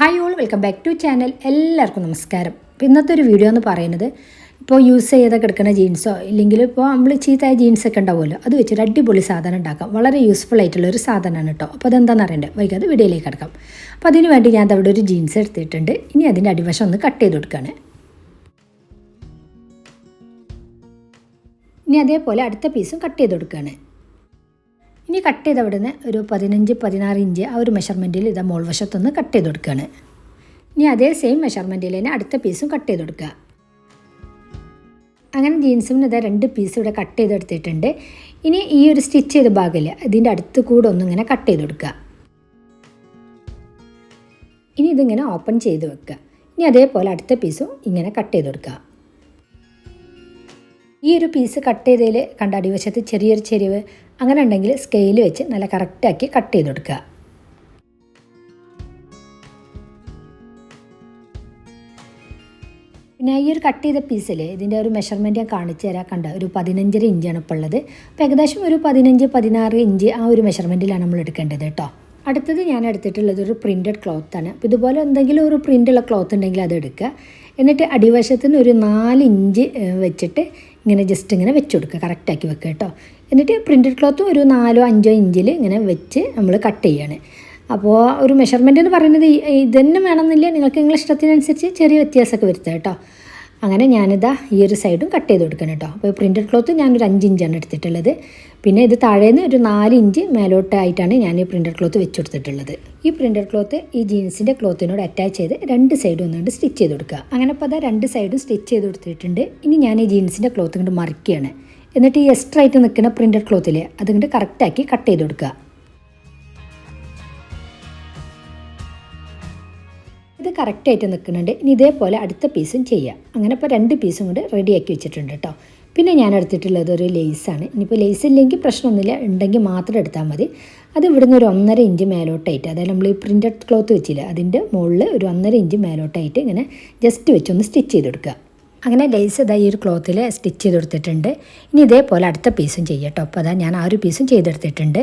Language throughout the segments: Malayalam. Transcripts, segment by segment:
Hi all welcome back to channel എല്ലാവർക്കും നമസ്കാരം. ഇപ്പോൾ ഇന്നത്തെ ഒരു വീഡിയോ എന്ന് പറയുന്നത് ഇപ്പോൾ യൂസ് ചെയ്ത കിടക്കുന്ന ജീൻസോ ഇല്ലെങ്കിൽ ഇപ്പോൾ നമ്മൾ ജീൻസ് ജീൻസൊക്കെ ഉണ്ടാവുമല്ലോ അത് വെച്ചൊരു അടിപൊളി സാധനം ഉണ്ടാക്കാം. വളരെ യൂസ്ഫുൾ ആയിട്ടുള്ള ഒരു സാധനമാണ് കേട്ടോ അപ്പോൾ അതെന്താണെന്ന് അറിയണ്ടേ? വൈകാതെ വീഡിയോയിലേക്ക് കിടക്കാം. അപ്പോൾ അതിന് വേണ്ടി ഞാൻ അവിടെ ഒരു ജീൻസ് എടുത്തിട്ടുണ്ട്. ഇനി അതിന്റെ അടിവശം ഒന്ന് കട്ട് ചെയ്ത് കൊടുക്കുകയാണ് ഇനി അതേപോലെ അടുത്ത പീസും കട്ട് ചെയ്ത് കൊടുക്കുകയാണ് ഇനി കട്ട് ചെയ്ത് അവിടുന്ന് ഒരു പതിനഞ്ച് പതിനാറ് ഇഞ്ച് ആ ഒരു മെഷർമെന്റിൽ ഇതാ മോൾ വശത്തൊന്ന് കട്ട് ചെയ്ത് കൊടുക്കുകയാണ് ഇനി അതേ സെയിം മെഷർമെന്റിൽ തന്നെ അടുത്ത പീസും കട്ട് ചെയ്ത് കൊടുക്കുക അങ്ങനെ ജീൻസിന് ഇതാ രണ്ട് പീസ് ഇവിടെ കട്ട് ചെയ്തെടുത്തിട്ടുണ്ട് ഇനി ഈ ഒരു സ്റ്റിച്ച് ചെയ്ത ഭാഗമില്ല ഇതിന്റെ അടുത്ത് കൂടെ ഒന്നും ഇങ്ങനെ കട്ട് ചെയ്ത് കൊടുക്കുക ഇനി ഇതിങ്ങനെ ഓപ്പൺ ചെയ്ത് വെക്കുക ഇനി അതേപോലെ അടുത്ത പീസും ഇങ്ങനെ കട്ട് ചെയ്ത് കൊടുക്കുക ഈ ഒരു പീസ് കട്ട് ചെയ്തതിൽ കണ്ട അടിവശത്ത് ചെറിയൊരു ചെരിവ് അങ്ങനെ ഉണ്ടെങ്കിൽ സ്കെയിൽ വെച്ച് നല്ല കറക്റ്റാക്കി കട്ട് ചെയ്ത് കൊടുക്കുക. പിന്നെ ഈ ഒരു കട്ട് ചെയ്ത പീസിൽ ഇതിന്റെ ഒരു മെഷർമെന്റ് ഞാൻ കാണിച്ചു തരാം. കണ്ട? ഒരു പതിനഞ്ചര ഇഞ്ചാണ് ഇപ്പോൾ ഉള്ളത്. അപ്പോൾ ഏകദേശം ഒരു പതിനഞ്ച് പതിനാറ് ഇഞ്ച് ആ ഒരു മെഷർമെന്റിലാണ് നമ്മൾ എടുക്കേണ്ടത് കേട്ടോ. അടുത്തത് ഞാൻ എടുത്തിട്ടുള്ളത് ഒരു പ്രിന്റഡ് ക്ലോത്താണ് അപ്പോൾ ഇതുപോലെ എന്തെങ്കിലും ഒരു പ്രിന്റുള്ള ക്ലോത്ത് ഉണ്ടെങ്കിൽ അത് എടുക്കുക. എന്നിട്ട് അടിവശത്തുനിന്ന് ഒരു നാല് ഇഞ്ച് വെച്ചിട്ട് ഇങ്ങനെ ജസ്റ്റ് ഇങ്ങനെ വെച്ച് കൊടുക്കുക കറക്റ്റാക്കി വെക്കുക കേട്ടോ. എന്നിട്ട് പ്രിന്റഡ് ക്ലോത്തും ഒരു നാലോ അഞ്ചോ ഇഞ്ചിൽ ഇങ്ങനെ വെച്ച് നമ്മൾ കട്ട് ചെയ്യാണ്. അപ്പോൾ ഒരു മെഷർമെന്റ് എന്ന് പറയുന്നത് ഇതുതന്നെ വേണമെന്നില്ല. നിങ്ങൾക്ക് നിങ്ങളുടെ ഇഷ്ടത്തിനനുസരിച്ച് ചെറിയ വ്യത്യാസമൊക്കെ വരുത്തുക കേട്ടോ. അങ്ങനെ ഞാനിതാ ഈ ഒരു സൈഡും കട്ട് ചെയ്ത് കൊടുക്കണം കേട്ടോ അപ്പോൾ പ്രിന്റഡ് ക്ലോത്ത് ഞാനൊരു അഞ്ച് ഇഞ്ചാണ് എടുത്തിട്ടുള്ളത്. പിന്നെ ഇത് താഴേന്ന് ഒരു നാല് ഇഞ്ച് മേലോട്ടായിട്ടാണ് ഞാൻ ഈ പ്രിന്റഡ് ക്ലോത്ത് വെച്ച് കൊടുത്തിട്ടുള്ളത്. ഈ പ്രിന്റഡ് ക്ലോത്ത് ഈ ജീൻസിന്റെ ക്ലോത്തിനോട് അറ്റാച്ച് ചെയ്ത് രണ്ട് സൈഡും ഒന്നുകൊണ്ട് സ്റ്റിച്ച് ചെയ്ത് കൊടുക്കുക. അങ്ങനെ അപ്പോൾ അതാ രണ്ട് സൈഡും സ്റ്റിച്ച് ചെയ്ത് കൊടുത്തിട്ടുണ്ട്. ഇനി ഞാൻ ഈ ജീൻസിന്റെ ക്ലോത്ത് കൊണ്ട് മറിക്കുകയാണ്. എന്നിട്ട് ഈ എക്സ്ട്രാ ആയിട്ട് നിൽക്കുന്ന പ്രിന്റഡ് ക്ലോത്തിൽ അതുകൊണ്ട് കറക്റ്റാക്കി കട്ട് ചെയ്ത് കൊടുക്കുക. ഇത് കറക്റ്റായിട്ട് നിൽക്കുന്നുണ്ട്. ഇനി ഇതേപോലെ അടുത്ത പീസും ചെയ്യുക അങ്ങനെ ഇപ്പോൾ രണ്ട് പീസും കൊണ്ട് റെഡിയാക്കി വെച്ചിട്ടുണ്ട് കേട്ടോ പിന്നെ ഞാൻ എടുത്തിട്ടുള്ളത് ഒരു ലേസാണ് ഇനിയിപ്പോൾ ലേസ് ഇല്ലെങ്കിൽ പ്രശ്നമൊന്നുമില്ല. ഉണ്ടെങ്കിൽ മാത്രം എടുത്താൽ മതി. അത് ഇവിടുന്ന് ഒരു ഒന്നര ഇഞ്ച് മേലോട്ടായിട്ട് അതായത് നമ്മൾ ഈ പ്രിന്റഡ് ക്ലോത്ത് വെച്ചില്ല അതിന്റെ മുകളിൽ ഒരു ഒന്നര ഇഞ്ച് മേലോട്ടായിട്ട് ഇങ്ങനെ ജസ്റ്റ് വെച്ചൊന്ന് സ്റ്റിച്ച് ചെയ്ത് കൊടുക്കുക. അങ്ങനെ ലേസ് ഇതാ ഈ ഒരു ക്ലോത്തിൽ സ്റ്റിച്ച് ചെയ്ത് കൊടുത്തിട്ടുണ്ട്. ഇനി ഇതേപോലെ അടുത്ത പീസും ചെയ്യട്ടോ അപ്പോൾ അതാ ഞാൻ ആ ഒരു പീസും ചെയ്തെടുത്തിട്ടുണ്ട്.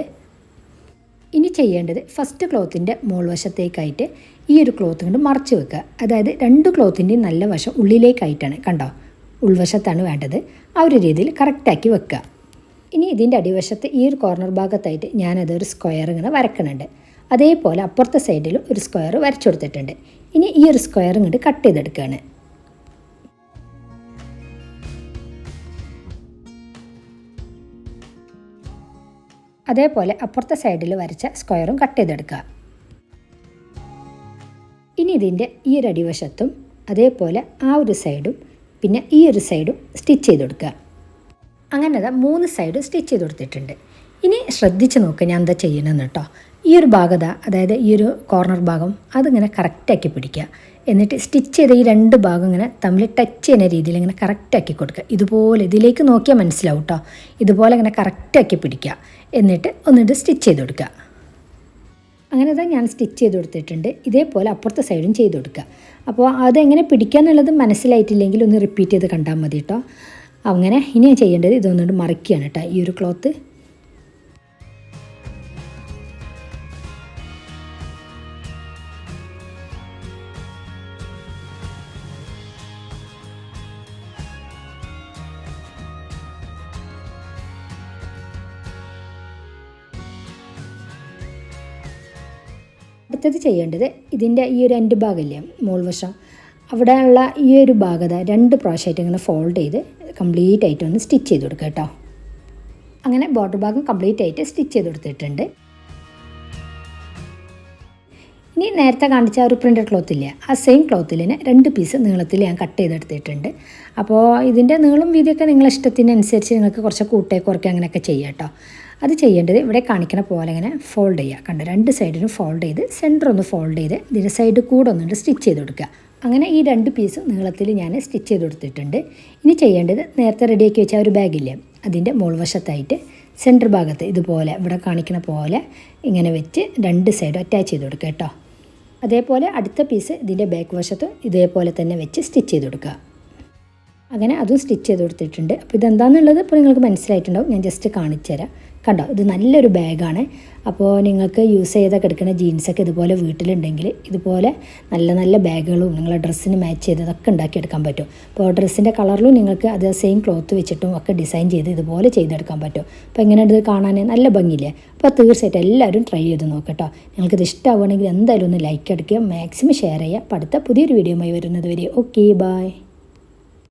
ഇനി ചെയ്യേണ്ടത് ഫസ്റ്റ് ക്ലോത്തിന്റെ മോൾ വശത്തേക്കായിട്ട് ഈ ഒരു ക്ലോത്ത് കൊണ്ട് മറച്ച് വെക്കുക. അതായത് രണ്ട് ക്ലോത്തിന്റെയും നല്ല വശം ഉള്ളിലേക്കായിട്ടാണ് കണ്ടോ? ഉൾവശത്താണ് വേണ്ടത്. ആ ഒരു രീതിയിൽ കറക്റ്റാക്കി വെക്കുക. ഇനി ഇതിന്റെ അടിവശത്ത് ഈ ഒരു കോർണർ ഭാഗത്തായിട്ട് ഞാനത് ഒരു സ്ക്വയർ ഇങ്ങനെ വരക്കണുണ്ട്. അതേപോലെ അപ്പുറത്തെ സൈഡിലും ഒരു സ്ക്വയർ വരച്ചു കൊടുത്തിട്ടുണ്ട്. ഇനി ഈ ഒരു സ്ക്വയർ ഇങ്ങോട്ട് കട്ട് ചെയ്തെടുക്കുകയാണ്. അതേപോലെ അപ്പുറത്തെ സൈഡിൽ വരച്ച സ്ക്വയറും കട്ട് ചെയ്തെടുക്കുക. ഇനി ഇതിന്റെ ഈ ഒരു അടിവശത്തും അതേപോലെ ആ ഒരു സൈഡും പിന്നെ ഈ ഒരു സൈഡും സ്റ്റിച്ച് ചെയ്ത് കൊടുക്കുക അങ്ങനെ അത് മൂന്ന് സൈഡും സ്റ്റിച്ച് ചെയ്ത് കൊടുത്തിട്ടുണ്ട് ഇനി ശ്രദ്ധിച്ച് നോക്കുക ഞാൻ എന്താ ചെയ്യണമെന്ന് കേട്ടോ. ഈ ഒരു ഭാഗത അതായത് ഈ ഒരു കോർണർ ഭാഗം അതിങ്ങനെ കറക്റ്റാക്കി പിടിക്കുക. എന്നിട്ട് സ്റ്റിച്ച് ചെയ്ത ഈ രണ്ട് ഭാഗം ഇങ്ങനെ തമ്മിൽ ടച്ച് ചെയ്യുന്ന രീതിയിൽ ഇങ്ങനെ കറക്റ്റാക്കി കൊടുക്കുക. ഇതുപോലെ ഇതിലേക്ക് നോക്കിയാൽ മനസ്സിലാവും കേട്ടോ ഇതുപോലെ ഇങ്ങനെ കറക്റ്റാക്കി പിടിക്കുക. എന്നിട്ട് ഒന്നിട്ട് സ്റ്റിച്ച് ചെയ്ത് കൊടുക്കുക. അങ്ങനെ തന്നെ ഞാൻ സ്റ്റിച്ച് ചെയ്ത് കൊടുത്തിട്ടുണ്ട്. ഇതേപോലെ അപ്പുറത്തെ സൈഡും ചെയ്ത് കൊടുക്കുക. അപ്പോൾ അതെങ്ങനെ പിടിക്കുക എന്നുള്ളത് മനസ്സിലായിട്ടില്ലെങ്കിൽ ഒന്ന് റിപ്പീറ്റ് ചെയ്ത് കണ്ടാൽ മതി കേട്ടോ അങ്ങനെ ഇനി ചെയ്യേണ്ടത് ഇതൊന്നുകൊണ്ട് മറിക്കുകയാണ് കേട്ടോ ഈ ഒരു ക്ലോത്ത് അടുത്തത് ചെയ്യേണ്ടത് ഇതിന്റെ ഈ ഒരു രണ്ട് ഭാഗമില്ലേ മോൾവശം അവിടെയുള്ള ഈ ഒരു ഭാഗത രണ്ട് പ്രാവശ്യമായിട്ട് ഇങ്ങനെ ഫോൾഡ് ചെയ്ത് കംപ്ലീറ്റ് ആയിട്ട് ഒന്ന് സ്റ്റിച്ച് ചെയ്ത് കൊടുക്കുക കേട്ടോ. അങ്ങനെ ബോർഡർ ഭാഗം കംപ്ലീറ്റ് ആയിട്ട് സ്റ്റിച്ച് ചെയ്ത് കൊടുത്തിട്ടുണ്ട്. ഇനി നേരത്തെ കാണിച്ച ഒരു പ്രിന്റഡ് ക്ലോത്ത് ഇല്ല ആ സെയിം ക്ലോത്തിൽ തന്നെ രണ്ട് പീസ് നീളത്തിൽ ഞാൻ കട്ട് ചെയ്തെടുത്തിട്ടുണ്ട് അപ്പോൾ ഇതിന്റെ നീളം വീതിയൊക്കെ നിങ്ങളെ ഇഷ്ടത്തിനനുസരിച്ച് നിങ്ങൾക്ക് കുറച്ച് കൂട്ടേ കുറയ്ക്കുക അങ്ങനെയൊക്കെ ചെയ്യാം കേട്ടോ. അത് ചെയ്യേണ്ടത് ഇവിടെ കാണിക്കുന്ന പോലെ ഇങ്ങനെ ഫോൾഡ് ചെയ്യുക. കണ്ട്? രണ്ട് സൈഡിനും ഫോൾഡ് ചെയ്ത് സെന്റർ ഒന്ന് ഫോൾഡ് ചെയ്ത് ഇതിന്റെ സൈഡ് കൂടെ ഒന്നുകൊണ്ട് സ്റ്റിച്ച് ചെയ്ത് കൊടുക്കുക. അങ്ങനെ ഈ രണ്ട് പീസ് നീളത്തിൽ ഞാൻ സ്റ്റിച്ച് ചെയ്ത് കൊടുത്തിട്ടുണ്ട്. ഇനി ചെയ്യേണ്ടത് നേരത്തെ റെഡിയാക്കി വെച്ച ഒരു ബാഗില്ലേ അതിന്റെ മുൾവശത്തായിട്ട് സെന്റർ ഭാഗത്ത് ഇതുപോലെ ഇവിടെ കാണിക്കുന്ന പോലെ ഇങ്ങനെ വെച്ച് രണ്ട് സൈഡും അറ്റാച്ച് ചെയ്ത് കൊടുക്കുക കേട്ടോ. അതേപോലെ അടുത്ത പീസ് ഇതിന്റെ ബാക്ക് വശത്തും ഇതേപോലെ തന്നെ വെച്ച് സ്റ്റിച്ച് ചെയ്ത് കൊടുക്കുക. അങ്ങനെ അതും സ്റ്റിച്ച് ചെയ്ത് കൊടുത്തിട്ടുണ്ട്. അപ്പോൾ ഇതെന്താണെന്നുള്ളത് ഇപ്പോൾ നിങ്ങൾക്ക് മനസ്സിലായിട്ടുണ്ടാവും. ഞാൻ ജസ്റ്റ് കാണിച്ചു തരാം കണ്ടോ ഇത് നല്ലൊരു ബാഗാണ്. അപ്പോൾ നിങ്ങൾക്ക് യൂസ് ചെയ്തൊക്കെ എടുക്കുന്ന ജീൻസൊക്കെ ഇതുപോലെ വീട്ടിലുണ്ടെങ്കിൽ ഇതുപോലെ നല്ല നല്ല ബാഗുകളും നിങ്ങളെ ഡ്രസ്സിന് മാച്ച് ചെയ്തതൊക്കെ ഉണ്ടാക്കിയെടുക്കാൻ പറ്റും. അപ്പോൾ ഡ്രസ്സിന്റെ കളറിലും നിങ്ങൾക്ക് അത് സെയിം ക്ലോത്ത് വെച്ചിട്ടും ഒക്കെ ഡിസൈൻ ചെയ്ത് ഇതുപോലെ ചെയ്തെടുക്കാൻ പറ്റും. അപ്പോൾ എങ്ങനെ ഇത് കാണാൻ? നല്ല ഭംഗിയില്ലേ? അപ്പോൾ തീർച്ചയായിട്ടും എല്ലാവരും ട്രൈ ചെയ്ത് നോക്കട്ടോ നിങ്ങൾക്കിത് ഇഷ്ടമാവുകയാണെങ്കിൽ എന്തായാലും ഒന്ന് ലൈക്ക് അടിക്കുക മാക്സിമം ഷെയർ ചെയ്യുക. അപ്പോൾ അടുത്ത പുതിയൊരു വീഡിയോയുമായി വരുന്നത് വരെ. Okay bye